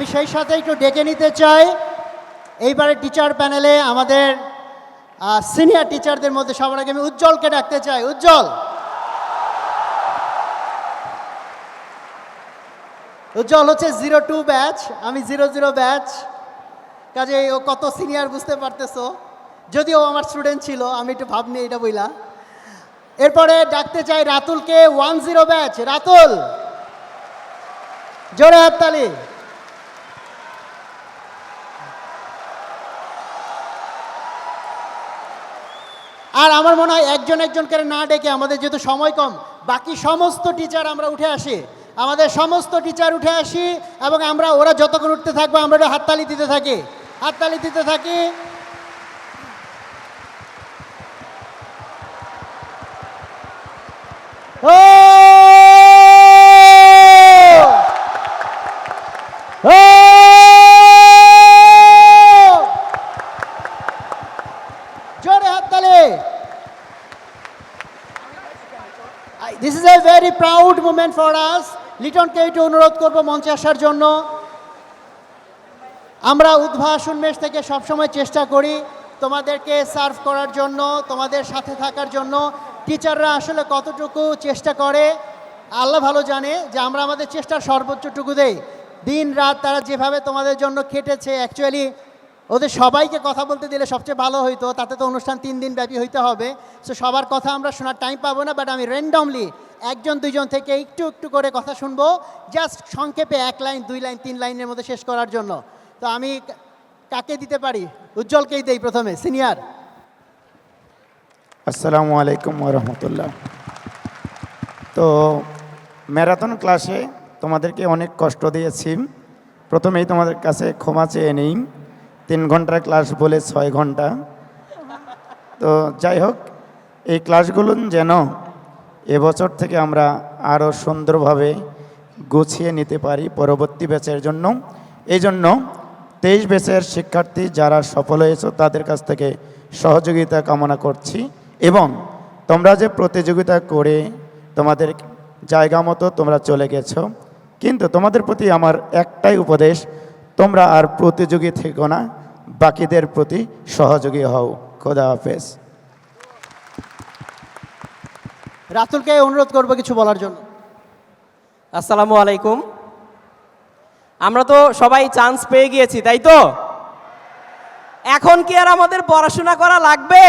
আমি সেই সাথে একটু ডেকে নিতে চাই। এইবারে টিচার প্যানেলে আমাদের সিনিয়র টিচারদের মধ্যে সবার আগে আমি উজ্জ্বলকে ডাকতে চাই। উজ্জ্বল! উজ্জ্বল হচ্ছে জিরো টু ব্যাচ আমি জিরো জিরো ব্যাচ কাজে ও কত সিনিয়র বুঝতে পারতেছো। যদিও আমার স্টুডেন্ট ছিল, আমি একটু ভাবনি এটা বইলা এরপরে ডাকতে চাই রাতুলকে ওয়ান জিরো ব্যাচ রাতুল! জোরে হাততালি। আর আমার মনে হয় একজন একজন করে না ডেকে আমাদের যেহেতু সময় কম, বাকি সমস্ত টিচার আমরা উঠে আসি। আমাদের সমস্ত টিচার উঠে আসি এবং আমরা ওরা যতক্ষণ উঠতে থাকব আমরা হাততালি দিতে থাকি। হাততালি দিতে থাকি। ও! This is a very proud moment for us লিটনকে একটু অনুরোধ করব মঞ্চে আসার জন্য। আমরা উদ্ভাস উন্মেষ থেকে সবসময় চেষ্টা করি তোমাদেরকে সার্ভ করার জন্য, তোমাদের সাথে থাকার জন্য। টিচাররা আসলে কতটুকু চেষ্টা করে, আল্লাহ ভালো জানে যে আমরা আমাদের চেষ্টার সর্বোচ্চটুকু দেই। দিন রাত তারা যেভাবে তোমাদের জন্য খেটেছে অ্যাকচুয়ালি ওদের সবাইকে কথা বলতে দিলে সবচেয়ে ভালো হইতো, তাতে তো অনুষ্ঠান তিন দিন ব্যাপী হইতে হবে। সো সবার কথা আমরা শোনার টাইম পাবো না বাট আমি র্যান্ডমলি একজন, দুইজন থেকে একটু একটু করে কথা শুনব জাস্ট সংক্ষেপে এক লাইন, দুই লাইন, তিন লাইনের মধ্যে শেষ করার জন্য। তো আমি কাকে দিতে পারি? উজ্জ্বলকেই দেই প্রথমে, সিনিয়র। আসসালামু আলাইকুম রহমতুল্লাহ। তো, ম্যারাথন ক্লাসে তোমাদেরকে অনেক কষ্ট দিয়েছি। প্রথমেই তোমাদের কাছে ক্ষমা চেয়ে নিই। তিন ঘণ্টার ক্লাস বলে ছয় ঘণ্টা। তো যাই হোক, এই ক্লাসগুলো যেন এবছর থেকে আমরা আরও সুন্দরভাবে গুছিয়ে নিতে পারি পরবর্তী ব্যাচের জন্য। এই জন্য তেইশ ব্যাচের শিক্ষার্থী যারা সফল হয়েছে, তাদের কাছ থেকে সহযোগিতা কামনা করছি এবং তোমরা যে প্রতিযোগিতা করে তোমাদের জায়গা মতো তোমরা চলে গেছো, কিন্তু তোমাদের প্রতি আমার একটাই উপদেশ, তোমরা আর প্রতিযোগী থেকো না। বাকিদের প্রতি সহযোগী হও। খোদা হাফেজ। রাতুলকে অনুরোধ করব কিছু বলার জন্য। আসসালামু আলাইকুম। আমরা তো সবাই চান্স পেয়ে গিয়েছি তাই তো? এখন কি আর আমাদের পড়াশোনা করা লাগবে?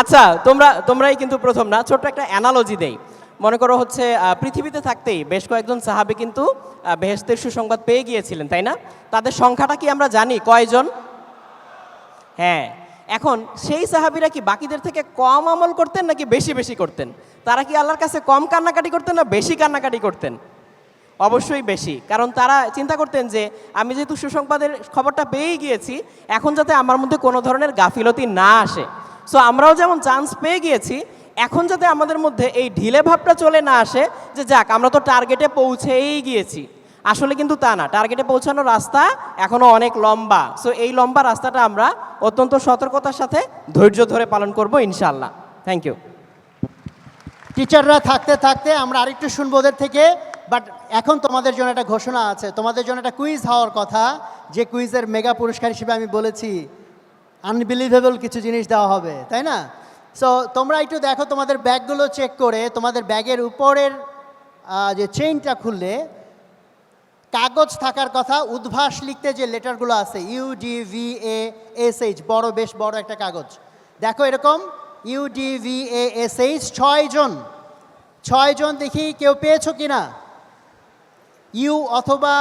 আচ্ছা তোমরা তোমরাই কিন্তু প্রথম না ছোট্ট একটা অ্যানালজি দেই। মনে করো হচ্ছে পৃথিবীতে থাকতেই বেশ কয়েকজন সাহাবি কিন্তু আহ, বেহেশতের সুসংবাদ পেয়ে গিয়েছিলেন তাই না? তাদের সংখ্যাটা কি আমরা জানি? কয়জন? হ্যাঁ। এখন সেই সাহাবিরা কি বাকিদের থেকে কম আমল করতেন নাকি বেশি বেশি করতেন? তারা কি আল্লাহর কাছে কম কান্নাকাটি করতেন না বেশি কান্নাকাটি করতেন? অবশ্যই বেশি কারণ তারা চিন্তা করতেন যে আমি যেহেতু সুসংবাদের খবরটা পেয়েই গিয়েছি এখন যাতে আমার মধ্যে কোনো ধরনের গাফিলতি না আসে। সো আমরাও যেমন চান্স পেয়ে গিয়েছি এখন যাতে আমাদের মধ্যে এই ঢিলে ভাবটা চলে না আসে, যে যাক, আমরা তো টার্গেটে পৌঁছেই গিয়েছি। আসলে কিন্তু তা না টার্গেটে পৌঁছানোর রাস্তা এখনও অনেক লম্বা। সো এই লম্বা রাস্তাটা আমরা অত্যন্ত সতর্কতার সাথে ধৈর্য ধরে পালন করব ইনশাল্লাহ থ্যাংক ইউ টিচাররা থাকতে থাকতে আমরা আরেকটু শুনব ওদের থেকে বাট এখন তোমাদের জন্য একটা ঘোষণা আছে। তোমাদের জন্য একটা কুইজ হওয়ার কথা, যে কুইজের মেগা পুরস্কার হিসেবে আমি বলেছি আনবিলিভেবল কিছু জিনিস দেওয়া হবে, তাই না? সো তোমরা একটু দেখো তোমাদের ব্যাগগুলো চেক করে, তোমাদের ব্যাগের উপরের যে চেইনটা খুললে, কাগজ থাকার কথা উদ্ভাস লিখতে যে লেটারগুলো আছে U D V A S H বড়, বেশ বড় একটা কাগজ। দেখো এরকম U D V A S H ছয়জন ছয়জন দেখি কেউ পেয়েছ কি না? ইউ অথবা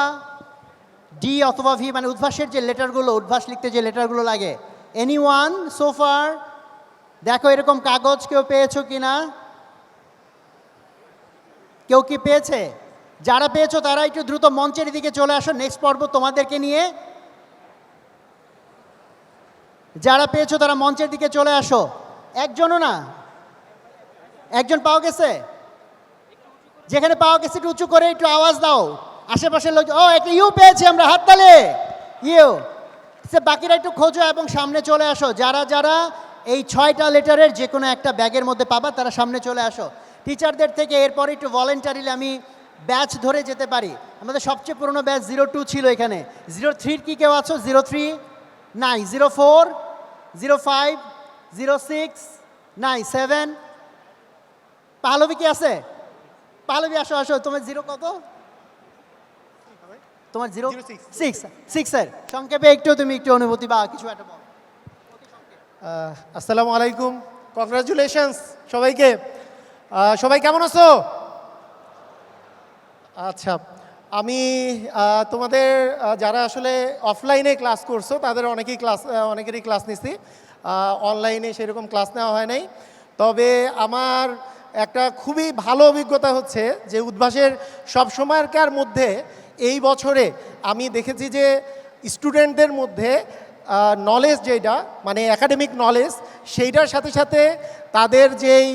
ডি অথবা ভি মানে উদ্ভাসের যে লেটারগুলো, উদ্ভাস লিখতে যে লেটারগুলো লাগে। এনি ওয়ান সোফার দেখো এরকম কাগজ কেউ পেয়েছ কি না কেউ কি পেয়েছে? যারা পেয়েছ তারা একটু দ্রুত মঞ্চের দিকে চলে আসো নেক্সট পর্ব তোমাদেরকে নিয়ে। যারা পেয়েছ তারা মঞ্চের দিকে চলে আসো। একজনও না? একজন পাওয়া গেছে? যেখানে পাওয়া গেছে একটু উঁচু করে একটু আওয়াজ দাও। আশেপাশের লোক, ও, একটা ইউ পেয়েছি আমরা হাততালে। ইউ। সে বাকিরা একটু খোঁজো এবং সামনে চলে আসো। যারা যারা এই ছয়টা লেটারের যে কোনো একটা ব্যাগের মধ্যে পাবা তারা সামনে চলে আসো। টিচারদের থেকে এরপরে একটু ভলেন্টারিলি আমি ব্যাচ ধরে যেতে পারি। আমাদের সবচেয়ে পুরনো ব্যাচ জিরো টু ছিল এখানে। জিরো থ্রির কি কেউ আছো? জিরো থ্রি নাই zero four zero five zero six নাই সেভেন পাহলবি কি আছে? পাহলবি আসো আসো। তোমার জিরো কত? তোমার জিরো সিক্স সিক্স সিক্সের সংক্ষেপে একটু তুমি একটু অনুভূতি বা কিছু একটা আসসালামু আলাইকুম। কংগ্রাচুলেশনস সবাইকে। সবাই কেমন আছো? আচ্ছা আমি তোমাদের যারা আসলে অফলাইনে ক্লাস করছ, তাদের অনেকেই ক্লাস অনেকেরই ক্লাস নিছি। অনলাইনে সেরকম ক্লাস নেওয়া হয় নাই। তবে আমার একটা খুবই ভালো অভিজ্ঞতা হচ্ছে যে উদ্ভাসের সব সময়কার মধ্যে এই বছরে আমি দেখেছি যে স্টুডেন্টদের মধ্যে নলেজ যেটা মানে একাডেমিক নলেজ সেইটার সাথে সাথে তাদের যেই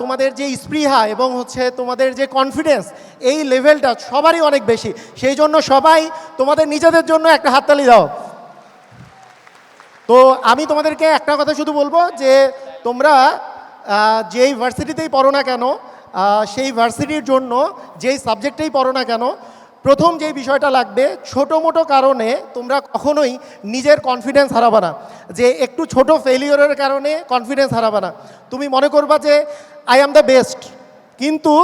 তোমাদের যে স্পৃহা এবং হচ্ছে তোমাদের যে কনফিডেন্স এই লেভেলটা সবারই অনেক বেশি। সেই জন্য সবাই তোমাদের নিজেদের জন্য একটা হাততালি দাও। তো আমি তোমাদেরকে একটা কথা শুধু বলব যে, তোমরা যেই ভার্সিটিতেই পড়ো না কেন সেই ভার্সিটির জন্য যেই সাবজেক্টেই পড়ো না কেন প্রথম যেই বিষয়টা লাগবে, ছোটো মোটো কারণে তোমরা কখনোই নিজের কনফিডেন্স হারাবা না। যে একটু ছোট ফেলিওরের কারণে কনফিডেন্স হারাবা না। তুমি মনে করবা যে আই অ্যাম দ্য বেস্ট কিন্তু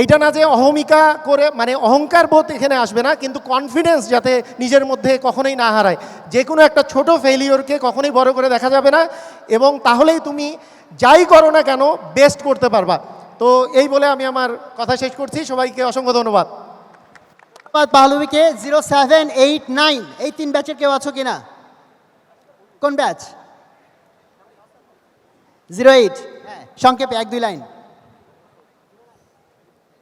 এইটা না যে অহমিকা করে মানে অহংকার বোধ এখানে আসবে না, কিন্তু কনফিডেন্স যাতে নিজের মধ্যে কখনোই না হারায়। যে কোনো একটা ছোট ফেলিওরকে কখনোই বড় করে দেখা যাবে না, এবং তাহলেই তুমি যাই করো না কেন বেস্ট করতে পারবা। তো এই বলে আমি আমার কথা শেষ করছি। সবাইকে অসংখ্য ধন্যবাদ। পাহলবিকে জিরো সেভেন এইট নাইন। এই তিন ব্যাচের কেউ আছো কিনা? কোন ব্যাচ? Zero eight. হ্যাঁ সংক্ষেপে এক, দুই লাইন।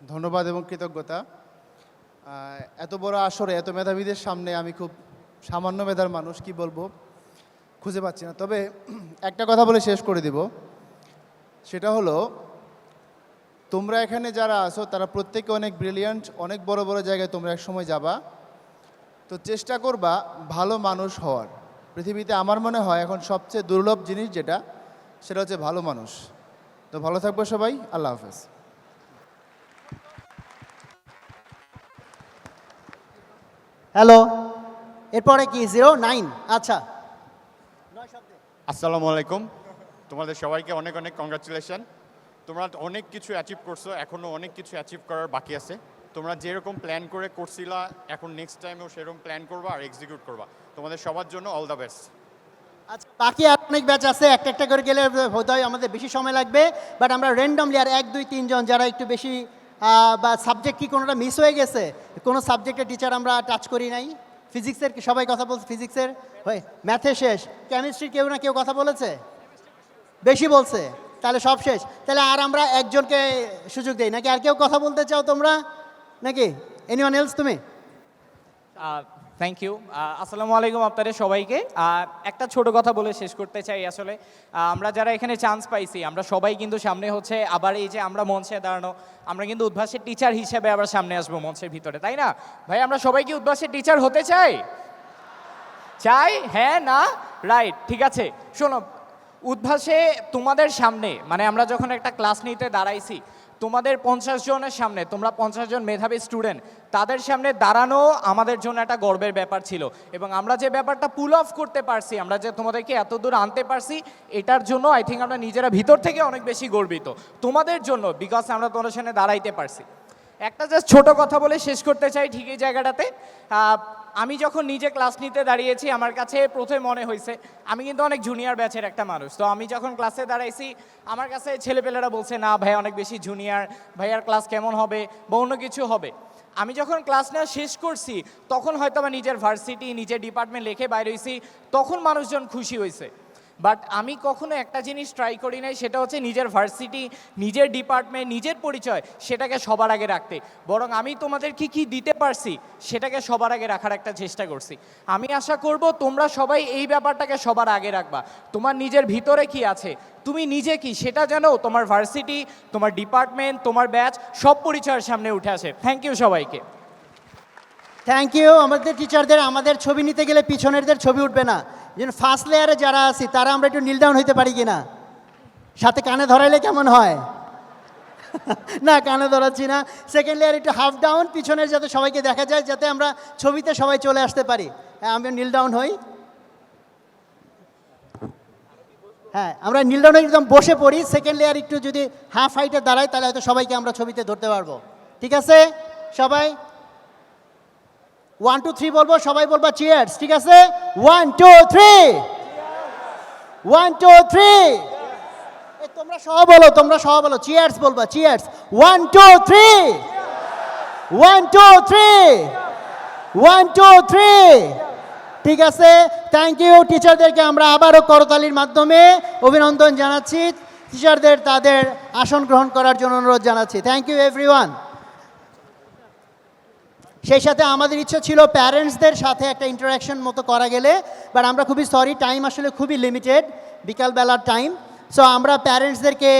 ধন্যবাদ এবং কৃতজ্ঞতা। এত বড় আসরে, এত মেধাবীদের সামনে আমি খুব সামান্য মেধার মানুষ, কি বলব? খুঁজে পাচ্ছি না। তবে একটা কথা বলে শেষ করে দিব। সেটা হলো তোমরা এখানে যারা আছো তারা প্রত্যেকে অনেক ব্রিলিয়ান্ট অনেক বড় বড় জায়গায় তোমরা এক সময় যাবা। তো চেষ্টা করবা ভালো মানুষ হওয়ার। পৃথিবীতে আমার মনে হয় এখন সবচেয়ে দুর্লভ জিনিস যেটা সেটা হচ্ছে ভালো মানুষ। তো ভালো থাকব সবাই আল্লাহ হাফেজ। হ্যালো এরপরে কি? জিরো নাইন আচ্ছা। আসসালামু আলাইকুম। তোমাদের সবাইকে অনেক অনেক কংগ্রাচুলেশন তোমরা অনেক কিছু অ্যাচিভ করছ এখনও অনেক কিছু অ্যাচিভ করার বাকি আছে। তোমরা যেরকম প্ল্যান করে করছিলা, এখন নেক্সট টাইমেও সেরকম প্ল্যান করবা আর এক্সিকিউট করবা। তোমাদের সবার জন্য অল দ্য বেস্ট আচ্ছা বাকি আর অনেক ব্যাচ আছে, একটা একটা করে গেলে হয় আমাদের বেশি সময় লাগবে। বাট আমরা র্যান্ডমলি আর এক, দুই তিনজন যারা একটু বেশি বা সাবজেক্ট কি কোনোটা মিস হয়ে গেছে, কোনো সাবজেক্টের টিচার আমরা টাচ করি নাই। ফিজিক্সের সবাই কথা বলছে ফিজিক্সের হয়ে ম্যাথে শেষ। কেমিস্ট্রি কেউ না কেউ কথা বলেছে? বেশি বলছে। তাহলে সব শেষ। তাহলে আর আমরা একজনকে সুযোগ দেই। নাকি আর কেউ কথা বলতে চাও তোমরা? নাকি? এনিওয়ান এলস তুমি? থ্যাংক ইউ আসসালামু আলাইকুম আপনাদের সবাইকে। একটা ছোট কথা বলে শেষ করতে চাই আসলে। আমরা যারা এখানে চান্স পাইছি, আমরা সবাই কিন্তু সামনে হচ্ছে আবার এই যে আমরা মঞ্চে দাঁড়ানো, আমরা কিন্তু উদ্ভাসের টিচার হিসেবে আবার সামনে আসব মঞ্চের ভিতরে, তাই না? ভাই, আমরা সবাই কি উদ্ভাসের টিচার হতে চাই? চাই? হ্যাঁ না? রাইট ঠিক আছে। শোনো উদ্ভাসে তোমাদের সামনে মানে আমরা যখন একটা ক্লাস নিতে দাঁড়াইছি, তোমাদের পঞ্চাশ জনের সামনে, তোমরা পঞ্চাশ জন মেধাবী স্টুডেন্ট তাদের সামনে দাঁড়ানো আমাদের জন্য একটা গর্বের ব্যাপার ছিল। এবং আমরা যে ব্যাপারটা পুল অফ করতে পারছি, আমরা যে তোমাদেরকে এত দূর আনতে পারছি, এটার জন্য আই থিঙ্ক আমরা নিজেরা ভিতর থেকে অনেক বেশি গর্বিত। তোমাদের জন্য বিকজ আমরা তোমাদের সামনে দাঁড়াইতে পারছি। একটা জাস্ট ছোট কথা বলে শেষ করতে চাই ঠিক এই জায়গাটাতে। আমি যখন নিজে ক্লাস নিতে দাঁড়িয়েছি, আমার কাছে প্রথমে মনে হয়েছে, আমি কিন্তু অনেক জুনিয়র ব্যাচের একটা মানুষ। তো আমি যখন ক্লাসে দাঁড়াইছি, আমার কাছে ছেলেপেলেরা বলছে, না ভাই, অনেক বেশি জুনিয়র ভাইয়ার ক্লাস কেমন হবে? বা অন্য কিছু হবে। আমি যখন ক্লাস নেওয়া শেষ করছি, তখন হয়তো আমার নিজের ভার্সিটি নিজের ডিপার্টমেন্ট লিখে বাইরে তখন মানুষজন খুশি হয়েছে বাট আমি কখনো একটা জিনিস ট্রাই করি নাই, সেটা হচ্ছে নিজের ভার্সিটি নিজের ডিপার্টমেন্ট নিজের পরিচয়, সেটাকে সবার আগে রাখতে। বরং আমি তোমাদের কি কি দিতে পারছি, সেটাকে সবার আগে রাখার একটা চেষ্টা করছি। আমি আশা করব তোমরা সবাই এই ব্যাপারটাকে সবার আগে রাখবা। তোমার নিজের ভিতরে কি আছে, তুমি নিজে কি, সেটা জানো তোমার ভার্সিটি তোমার ডিপার্টমেন্ট তোমার ব্যাচ সব পরিচয়ের সামনে উঠে আসে। থ্যাংক ইউ সবাইকে। থ্যাংক ইউ আমাদের টিচারদের আমাদের ছবি নিতে গেলে পিছনেরদের ছবি উঠবে না। যেন ফার্স্ট লেয়ারে যারা আছি, তারা আমরা একটু নীল ডাউন হইতে পারি কিনা? সাথে কানে ধরাইলে কেমন হয়? না, কানে ধরাচ্ছি না। সেকেন্ড লেয়ার একটু হাফ ডাউন পিছনের যাতে সবাইকে দেখা যায়, যাতে আমরা ছবিতে সবাই চলে আসতে পারি। হ্যাঁ আমি নীল ডাউন হই। হ্যাঁ আমরা নীল ডাউনে একদম বসে পড়ি। সেকেন্ড লেয়ার একটু যদি হাফ হাইটে দাঁড়ায় তাহলে হয়তো সবাইকে আমরা ছবিতে ধরতে পারব। ঠিক আছে? সবাই? ওয়ান টু থ্রি বলব? সবাই বলব চিয়ার্স ঠিক আছে? One two three one two three তোমরা সহ বলো, তোমরা সহ বলো। চিয়ার্স বলবা cheers one two three one two three one two three ঠিক আছে? থ্যাংক ইউ টিচারদেরকে আমরা আবারও করতালির মাধ্যমে অভিনন্দন জানাচ্ছি। টিচারদের তাদের আসন গ্রহণ করার জন্য অনুরোধ জানাচ্ছি। থ্যাংক ইউ এভরিওয়ান সেই সাথে আমাদের ইচ্ছা ছিল প্যারেন্টসদের সাথে একটা ইন্টারাকশন মতো করা গেলে বাট আমরা খুবই সরি টাইম আসলে খুবই লিমিটেড বিকালবেলার টাইম সো আমরা প্যারেন্টসদেরকে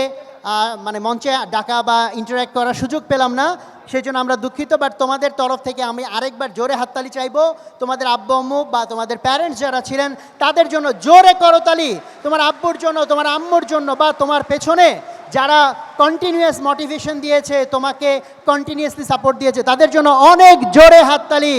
মানে মঞ্চে ডাকা বা ইন্টারাক্ট করার সুযোগ পেলাম না সেই জন্য আমরা দুঃখিত বাট তোমাদের তরফ থেকে আমি আরেকবার জোরে হাততালি চাইব। তোমাদের আব্বু, আম্মু বা তোমাদের প্যারেন্টস যারা ছিলেন, তাদের জন্য জোরে করতালি। তোমার আব্বুর জন্য, তোমার আম্মুর জন্য বা তোমার পেছনে যারা কন্টিনিউয়াস মোটিভেশন দিয়েছে তোমাকে কন্টিনিউয়াসলি সাপোর্ট দিয়েছে তাদের জন্য অনেক জোরে হাততালি।